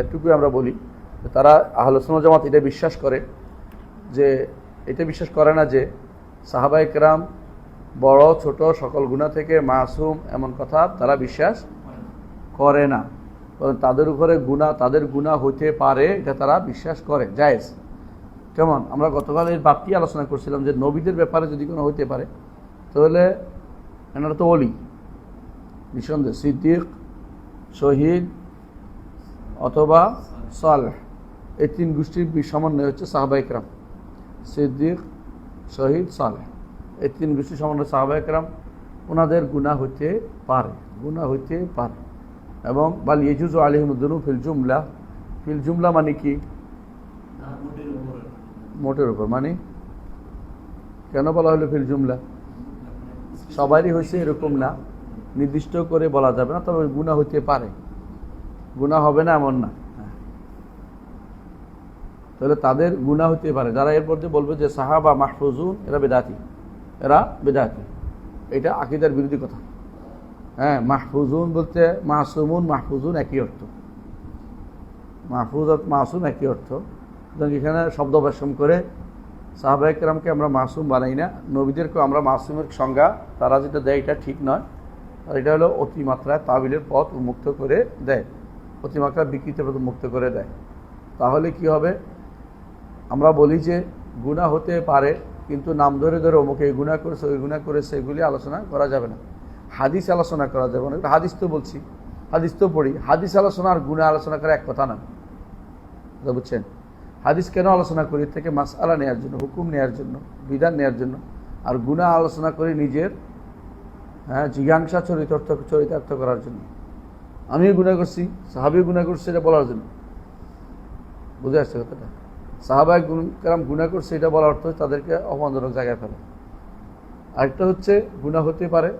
এটুকুই আমরা বলি। তারা আহলসন জামাত এটা বিশ্বাস করে যে, এটা বিশ্বাস করে না যে সাহাবাই কেরাম বড়, ছোট সকল গুণা থেকে মাসুম এমন কথা তারা বিশ্বাস করে না। তাদের উপরে গুণা তাদের গুণা হইতে পারে এটা তারা বিশ্বাস করে, জায়েজ। কেমন? আমরা গতকাল এর বাপটি আলোচনা করছিলাম যে নবীদের ব্যাপারে যদি কোনো হইতে পারে, তাহলে এনারা তো অলি নিঃসন্দেহ সিদ্দিক, শহীদ অথবা সালেহ। এই তিন গোষ্ঠীর সমন্বয় হচ্ছে সাহাবাইকরাম সিদ্দিক, শহীদ, সালেহ। এই তিন গোষ্ঠীর সমন্বয় সাহাবাইকরাম ওনাদের গুণা হইতে পারে গুণা হইতে পারে। এবং বাল ইয়েজুজ আলিহমুদ্দনু ফিল জুমলা। ফিল জুমলা মানে কি? মোটের উপর। মানে কেন বলা হলো ফিল জুমলা? সবারই হয়েছে এরকম না। নির্দিষ্ট করে বলা যাবে না, তবে গুণা হইতে পারে। গুণা হবে না এমন না। তাহলে তাদের গুণা হতে পারে। যারা এরপর যে বলবে যে সাহাবা মাহফুজুন, এরা বেদাতি। এরা বেদাতি। এটা আকিদার বিরোধী কথা। হ্যাঁ মাহফুজুন বলতে মাসুমুন, মাহফুজুন একই অর্থ। মাহফুজ মাসুম একই অর্থ। সুতরাং এখানে শব্দ বেশম করে সাহাবাহিকরামকে আমরা মাসুম বানাই না। নবীদেরকেও আমরা মাসুমের সংজ্ঞা, তারা যেটা দেয় এটা ঠিক নয়। আর এটা হলো অতিমাত্রায় তাবিলের পথ উন্মুক্ত করে দেয়। অতিমাত্রায় বিকৃত উন্মুক্ত করে দেয়। তাহলে কি হবে? আমরা বলি যে, গুণা হতে পারে, কিন্তু নাম ধরে ধরে অমুকে এই গুণা করেছে, ওই গুণা করেছে, এগুলি আলোচনা করা যাবে না। হাদিস আলোচনা করা যাবে না। হাদিস তো বলছি, হাদিস তো পড়ি। হাদিস আলোচনা আর গুণা আলোচনা করা এক কথা না। বুঝছেন? হাদিস কেন আলোচনা করি? থেকে মাস আলা নেওয়ার জন্য, হুকুম নেওয়ার জন্য, বিধান নেওয়ার জন্য। আর গুণা আলোচনা করি নিজের হ্যাঁ জিজ্ঞাসা চরিতার্থ চরিতার্থ করার জন্য। আমিও গুণা করছি, সাহাবিও গুণা করছি, এটা বলার জন্য। বুঝে আসছে কথাটা? সাহাবায় গুণ কারাম গুণা করছে, এটা বলার অর্থ তাদেরকে অপমানজনক জায়গায় ফেলে। আরেকটা হচ্ছে গুণা হতে পারে,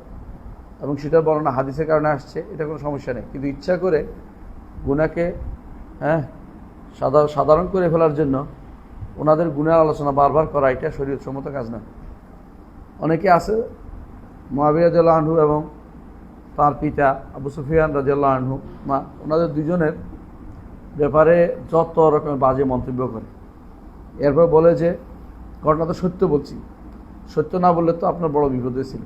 এবং সেটার বর্ণনা হাদিসের কারণে আসছে, এটা কোনো সমস্যা নেই। কিন্তু ইচ্ছা করে গুণাকে হ্যাঁ সাধারণ সাধারণ করে ফেলার জন্য ওনাদের গুণের আলোচনা বারবার করা, এটা শরীর সম্মত কাজ না। অনেকে আছে মহাবিয়া আনহু এবং তার পিতা আবু সুফিয়ান রাজিয়াল্লাহ আনহু মা, ওনাদের দুজনের ব্যাপারে যত রকমের বাজে মন্তব্য করে। এরপর বলে যে, ঘটনা তো সত্য বলছি। সত্য না বললে তো আপনার বড় বিপদে ছিল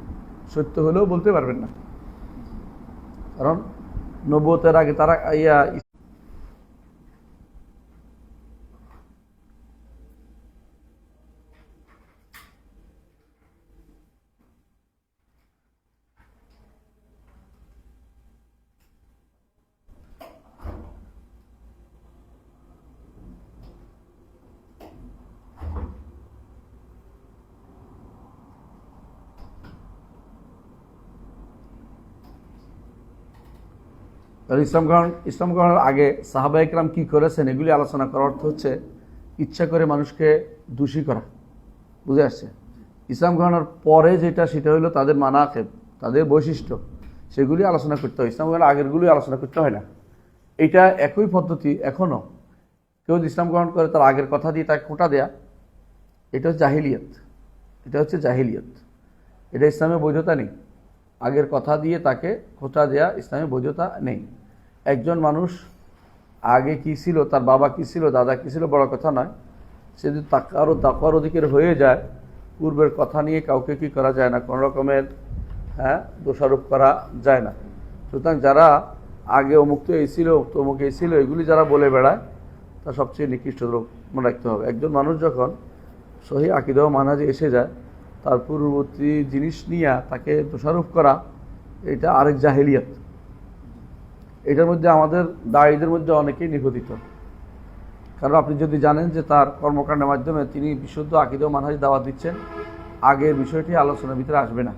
সত্য হলেও বলতে পারবেন না। কারণ নব্বতের আগে তারা ইয়া তাহলে ইসলাম গ্রহণ, ইসলাম গ্রহণের আগে সাহাবা ইকরাম কী করেছেন? এগুলি আলোচনা করার অর্থ হচ্ছে ইচ্ছা করে মানুষকে দোষী করা। বুঝে আসছে? ইসলাম গ্রহণের পরে যেটা, সেটা হলো তাদের মানা মানাকেব তাদের বৈশিষ্ট্য। সেগুলি আলোচনা করতে হয়। ইসলাম গ্রহণের আগেরগুলি আলোচনা করতে হয় না। এটা একই পদ্ধতি এখনও কেউ ইসলাম গ্রহণ করে, তার আগের কথা দিয়ে তাকে খোঁটা দেয়া, এটা হচ্ছে জাহিলিয়ত। এটা হচ্ছে জাহিলিয়ত। এটা ইসলামের বৈধতা নেই। আগের কথা দিয়ে তাকে খোঁটা দেয়া ইসলামের বৈধতা নেই। একজন মানুষ আগে কি ছিল, তার বাবা কি ছিল, দাদা কি ছিল, বড় কথা নয়। সে যদি তাকারও তাকার অধিকের হয়ে যায়, পূর্বের কথা নিয়ে কাউকে কি করা যায় না, কোনো রকমের হ্যাঁ দোষারোপ করা যায় না। সুতরাং যারা আগে অমুক তো এই ছিল তমুক এই ছিল, এগুলি যারা বলে বেড়ায় তা সবচেয়ে নিকৃষ্ট লোক মনে রাখতে হবে। একজন মানুষ যখন সহি আকিদাও মানাজে এসে যায়, তার পূর্ববর্তী জিনিস নিয়ে তাকে দোষারোপ করা, এটা আরেক জাহেলিয়াত। এটার মধ্যে আমাদের দায়ীদের মধ্যে অনেকেই নিগদিত কারণ আপনি যদি জানেন যে তার কর্মকাণ্ডের মাধ্যমে তিনি বিশুদ্ধ আকিদেও মানহাজ দাওয়াত দিচ্ছেন, আগের বিষয়টি আলোচনার ভিতরে আসবে না।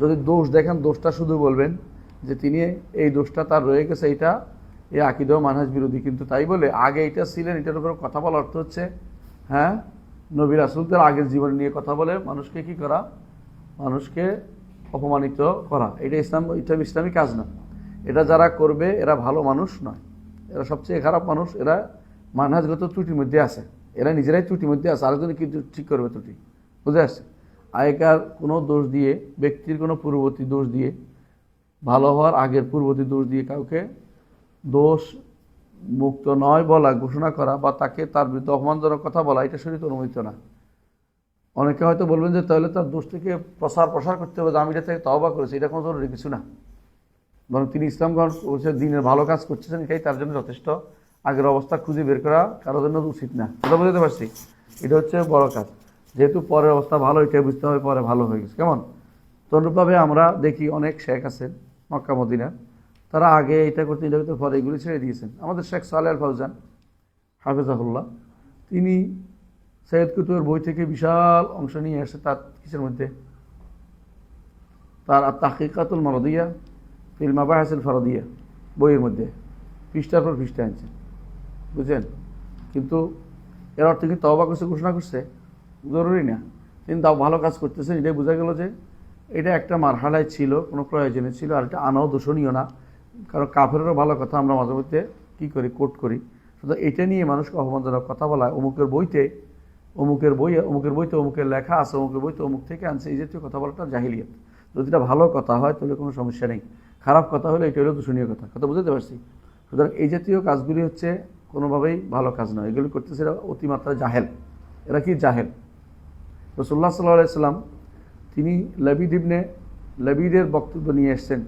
যদি দোষ দেখেন, দোষটা শুধু বলবেন যে তিনি এই দোষটা তার রয়ে গেছে, এইটা এই আকিদেও মানহাজ বিরোধী। কিন্তু তাই বলে আগে এটা ছিলেন, এটার উপর কথা বলার অর্থ হচ্ছে হ্যাঁ নবী রাসুলদের আগের জীবন নিয়ে কথা বলে মানুষকে কি করা? মানুষকে অপমানিত করা। এটা ইসলাম, এটা ইসলামী কাজ না। এটা যারা করবে, এরা ভালো মানুষ নয়। এরা সবচেয়ে খারাপ মানুষ, এরা মানহাজগত ত্রুটির মধ্যে আছে। এরা নিজেরাই ত্রুটির মধ্যে আছে আরেকজনে কিন্তু ঠিক করবে ত্রুটি। বুঝে আসছে আগেকার কোনো দোষ দিয়ে, ব্যক্তির কোনো পূর্ববর্তী দোষ দিয়ে, ভালো হওয়ার আগের পূর্ববর্তী দোষ দিয়ে কাউকে দোষ মুক্ত নয় বলা, ঘোষণা করা বা তাকে তার বিরুদ্ধে অপমানজনক কথা বলা, এটা শরীর অনুমোদিত না। অনেকে হয়তো বলবেন যে তাহলে তার দোষটিকে প্রসার প্রসার করতে হবে, যে আমি এটা থেকে তওবা করেছি, এটা কোনো জরুরি কিছু না। বরং তিনি ইসলাম গ্রহণ করছে দিনের ভালো কাজ করছেন, এটাই তার জন্য যথেষ্ট। আগের অবস্থা খুঁজে বের করা কারোর জন্য উচিত না। কথা বুঝতে পারছি? এটা হচ্ছে বড় কাজ। যেহেতু পরের অবস্থা ভালো এটাই বুঝতে হবে পরে ভালো হয়ে গেছে। কেমন? তনুরূপভাবে আমরা দেখি অনেক শেখ আছেন মক্কা মদিনার তারা আগে এটা করতে এটা করতে পরে এগুলি ছেড়ে দিয়েছেন। আমাদের শেখ সালে আল ফৌজান হাফেজাহুল্লাহ, তিনি সৈয়দ কুতুবের বই থেকে বিশাল অংশ নিয়ে আসে তার কিসের মধ্যে? তার তাহিকাতুল মারদিয়া ফিল মাবাহাসিল ফারদিয়া, বইয়ের মধ্যে। পৃষ্ঠার পর পৃষ্ঠা আনছে। বুঝছেন? কিন্তু এর অর্থ কি? তবা করছে, ঘোষণা করছে? জরুরি না। তিনি তাও ভালো কাজ করতেছেন, এটাই বোঝা গেল যে এটা একটা মারহালায় ছিল, কোনো প্রয়োজনে ছিল, আর এটা আনাও দূষণীয় না। কারণ কাফেরও ভালো কথা, আমরা মাঝে মধ্যে কী করি? কোট করি। শুধু এটা নিয়ে মানুষকে অপমানজনক কথা বলা অমুকের বইতে, অমুকের বই অমুকের বইতে অমুকের লেখা আছে, অমুকের বইতে অমুক থেকে আনছে, এই জাতীয় কথা বলাটা জাহিলিয়াত। যদি এটা ভালো কথা হয়, তাহলে কোনো সমস্যা নেই। খারাপ কথা হলে এটা হলো দূষণীয় কথা। কথা বুঝতে পারছি? সুতরাং এই জাতীয় কাজগুলি হচ্ছে কোনোভাবেই ভালো কাজ নয়। এগুলি করতেছে এরা অতিমাত্রা জাহেল। এরা কি জাহেল? রসুল্লাহ সাল্লাহ তিনি লবিদ ইবনে, লবিদের বক্তব্য নিয়ে এসছেন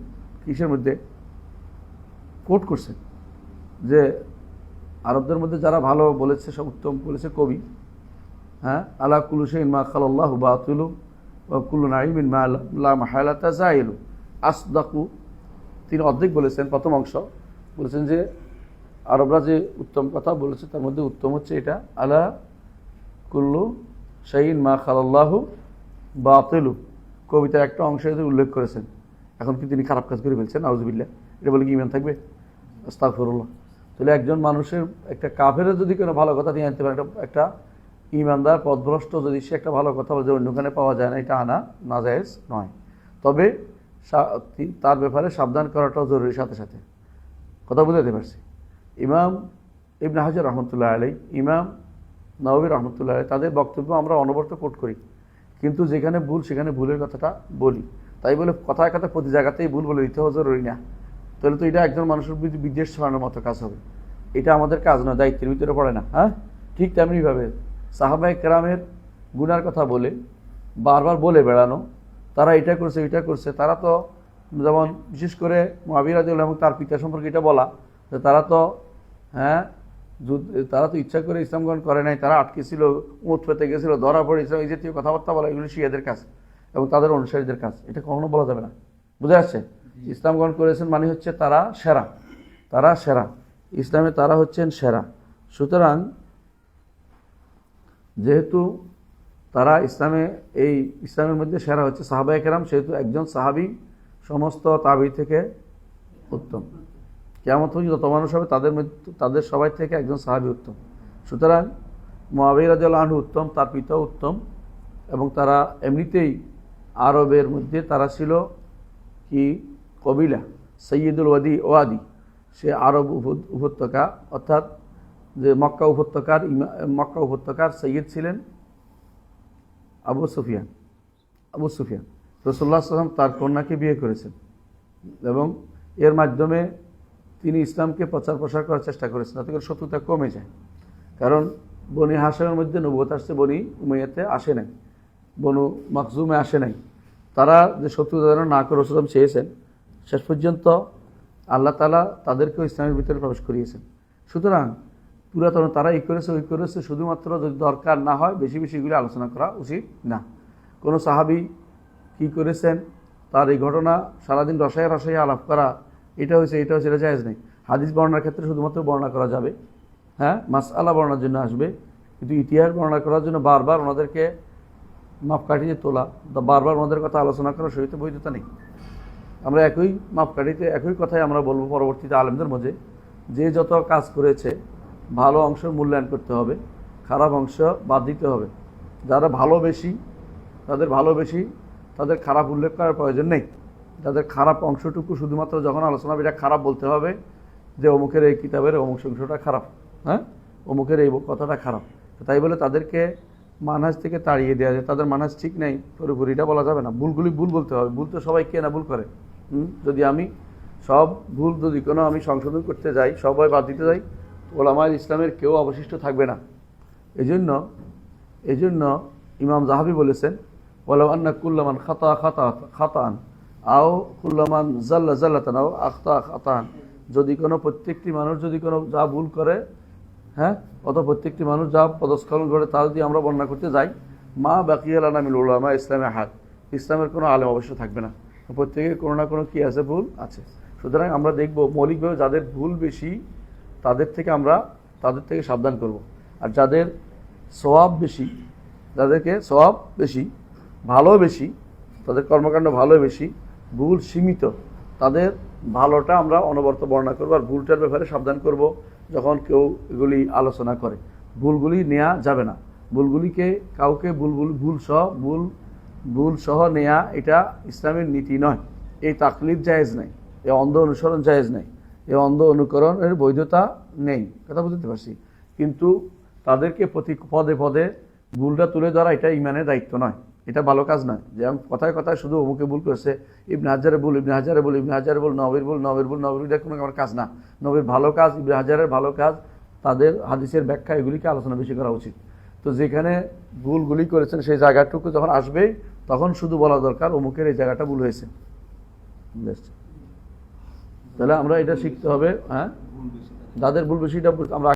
কিসের মধ্যে? কোট করছেন। যে আরবদের মধ্যে যারা ভালো বলেছে, সব উত্তম বলেছে কবি। হ্যাঁ? আলা কুলু সেইন মা খালাল্লাহ বাতুলু ও কুলু নাইমিন মা লা মাহালাতা জাইলু আসদাকু তিনি অর্ধেক বলেছেন, প্রথম অংশ। বলেছেন যে, আরবরা যে উত্তম কথা বলেছে, তার মধ্যে উত্তম হচ্ছে এটা, আলা কুল্লু শাহিন মা খালাল্লাহু বাতিলু। কবিতার একটা অংশ উল্লেখ করেছেন। এখন কি তিনি খারাপ কাজ করে ফেলছেন? আউজবিল্লা এটা বলে কি ইমান থাকবে? আস্তাগফিরুল্লাহ। তাহলে একজন মানুষের, একটা কাফের যদি কোনো ভালো কথা নিয়ে আনতে পারে, একটা ইমানদার পথভ্রষ্ট যদি সে একটা ভালো কথা বলে, যে অন্যখানে পাওয়া যায় না, এটা আনা নাজায়েজ নয়। তবে তার ব্যাপারে সাবধান করাটাও জরুরি সাথে সাথে। কথা বুঝাতে পারছি? ইমাম ইবনে হাজার রহমতুল্লাহ আলাই ইমাম নবী রহমতুল্লাহ আলাই তাদের বক্তব্য আমরা অনবরত কোট করি। কিন্তু যেখানে ভুল, সেখানে ভুলের কথাটা বলি। তাই বলে কথায় কথা প্রতি জায়গাতেই ভুল বলে দিতে জরুরি না। তাহলে তো এটা একজন মানুষের বিরুদ্ধে বিদ্বেষ ছড়ানোর মতো কাজ হবে। এটা আমাদের কাজ নয়, দায়িত্বের ভিতরে পড়ে না হ্যাঁ? ঠিক তেমনিভাবে সাহাবাই কেরামের গুনার কথা বলে, বারবার বলে বেড়ানো তারা এটা করছে এটা করছে। তারা তো যেমন বিশেষ করে মহাবীর আদিউল এবং তার পিতা সম্পর্কে এটা বলা যে তারা তো হ্যাঁ তারা তো ইচ্ছা করে ইসলাম গ্রহণ করে নাই, তারা আটকে ছিল উঁট পেতে গেছিল, ধরা পড়ে ইসলাম এই জাতীয় কথাবার্তা বলা এগুলো শিয়াদের কাজ এবং তাদের অনুসারীদের কাজ। এটা কখনো বলা যাবে না। বুঝা যাচ্ছে? ইসলাম গ্রহণ করেছেন মানে হচ্ছে তারা সেরা। তারা সেরা। ইসলামে তারা হচ্ছেন সেরা। সুতরাং যেহেতু তারা ইসলামে, এই ইসলামের মধ্যে সেরা হচ্ছে সাহাবাই কেরাম, সেহেতু একজন সাহাবি সমস্ত তাবি থেকে উত্তম। কেমন তুমি যত মানুষ হবে তাদের তাদের সবাই থেকে একজন সাহাবি উত্তম। সুতরাং মহাবীর আনহু উত্তম, তার পিতা উত্তম এবং তারা এমনিতেই আরবের মধ্যে তারা ছিল কি? কবিলা, সৈয়দুল ওয়াদি ওয়াদি। সে আরব উপত্যকা, অর্থাৎ যে মক্কা উপত্যকার মক্কা উপত্যকার সৈয়দ ছিলেন। আবু সুফিয়ান আবু সুফিয়ান। রসুল্লাহ সাল্লাম তার কন্যাকে বিয়ে করেছেন এবং এর মাধ্যমে তিনি ইসলামকে প্রচার প্রসার করার চেষ্টা করেছেন, তাতে করে শত্রুতা কমে যায়। কারণ বনি হাসামের মধ্যে নবুয়ত আসছে, বনি উমাইয়াতে আসে নাই, বনু মাকজুমে আসে নাই। তারা যে শত্রুতা যেন না করে রসুলাম চেয়েছেন শেষ পর্যন্ত আল্লাহ তালা তাদেরকেও ইসলামের ভিতরে প্রবেশ করিয়েছেন। সুতরাং পুরাতন, তারা এই করেছে, ওই করেছে, শুধুমাত্র যদি দরকার না হয়, বেশি বেশি এগুলি আলোচনা করা উচিত না। কোনো সাহাবি কি করেছেন? তার এই ঘটনা সারাদিন রসায় রসায় আলাপ করা, এটা হয়েছে এটা হয়েছে, এটা জায়েজ নেই। হাদিস বর্ণার ক্ষেত্রে শুধুমাত্র বর্ণনা করা যাবে। হ্যাঁ? মাস আলা বর্ণার জন্য আসবে। কিন্তু ইতিহাস বর্ণনা করার জন্য বারবার ওনাদেরকে মাপকাঠিতে তোলা, বা বারবার ওনাদের কথা আলোচনা করা সহিত বৈধতা নেই। আমরা একই মাপকাঠিতে একই কথাই আমরা বলব পরবর্তীতে আলেমদের মধ্যে। যে যত কাজ করেছে ভালো অংশ মূল্যায়ন করতে হবে, খারাপ অংশ বাদ দিতে হবে। যারা ভালো বেশি, তাদের ভালো বেশি, তাদের খারাপ উল্লেখ করার প্রয়োজন নেই। তাদের খারাপ অংশটুকু শুধুমাত্র যখন আলোচনা এটা খারাপ বলতে হবে, যে অমুকের এই কিতাবের অমুক অংশটা খারাপ হ্যাঁ? অমুকের এই কথাটা খারাপ। তাই বলে তাদেরকে মানহাজ থেকে তাড়িয়ে দেওয়া যায়। তাদের মানহাজ ঠিক নেই পুরোপুরি এটা বলা যাবে না। ভুলগুলি ভুল বলতে হবে। ভুল তো সবাই কে না ভুল করে। যদি আমি সব ভুল যদি কোনো আমি সংশোধন করতে যাই সবাই বাদ দিতে যাই ওলামায় ইসলামের কেউ অবশিষ্ট থাকবে না। এজন্য এজন্য ইমাম জাহাবি বলেছেন ওলাম আন্না কুল্লামান খাতা খাতা, খাতান, আও কুল্লামান জাল্লা জাল্লাতান, আও আখতা খাতান যদি কোনো প্রত্যেকটি মানুষ যদি কোনো যা ভুল করে হ্যাঁ অত প্রত্যেকটি মানুষ যা পদস্খলন করে, তা যদি আমরা বর্ণনা করতে যাই, মা বাকিয়াল আনামিল ওলামা ইসলামের হাত। ইসলামের কোনো আলেম অবশ্য থাকবে না। প্রত্যেকের কোনো না কোনো কি আছে? ভুল আছে। সুতরাং আমরা দেখব মৌলিকভাবে যাদের ভুল বেশি তাদের থেকে আমরা, তাদের থেকে সাবধান করব। আর যাদের স্বভাব বেশি, যাদেরকে স্বভাব বেশি, ভালো বেশি, তাদের কর্মকাণ্ড ভালো বেশি, ভুল সীমিত, তাদের ভালোটা আমরা অনবরত বর্ণনা করব আর ভুলটার ব্যাপারে সাবধান করব যখন কেউ এগুলি আলোচনা করে। ভুলগুলি নেওয়া যাবে না। ভুলগুলিকে কাউকে ভুল ভুল ভুল সহ, ভুল ভুল সহ নেয়া এটা ইসলামের নীতি নয়। এই তাকলিদ জায়েজ নাই। এই অন্ধ অনুসরণ জায়েজ নাই। এই অন্ধ অনুকরণের বৈধতা নেই। কথা বুঝতে পারছি। কিন্তু তাদেরকে প্রতি পদে পদে ভুলটা তুলে ধরা এটা ইমানের দায়িত্ব নয়। এটা ভালো কাজ নয়। যেমন কথায় কথায় শুধু অমুকে ভুল করেছে, ইবনে হাজারে ভুল, ইবনে হাজারে ভুল, ইবনে হাজারে ভুল, নবীর ভুল নবীর ভুল, নবীর এটা কোনো আমার কাজ না। নবীর ভালো কাজ, ইবনে হাজারের ভালো কাজ, তাদের হাদিসের ব্যাখ্যা এগুলিকে আলোচনা বেশি করা উচিত। তো যেখানে ভুলগুলি করেছেন সেই জায়গাটুকু যখন আসবে তখন শুধু বলা দরকার অমুকের এই জায়গাটা ভুল হয়েছে। বুঝতে তাহলে আমরা এটা শিখতে হবে হ্যাঁ? যাদের ভুল বেশি আমরা